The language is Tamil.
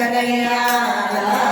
કનૈયાની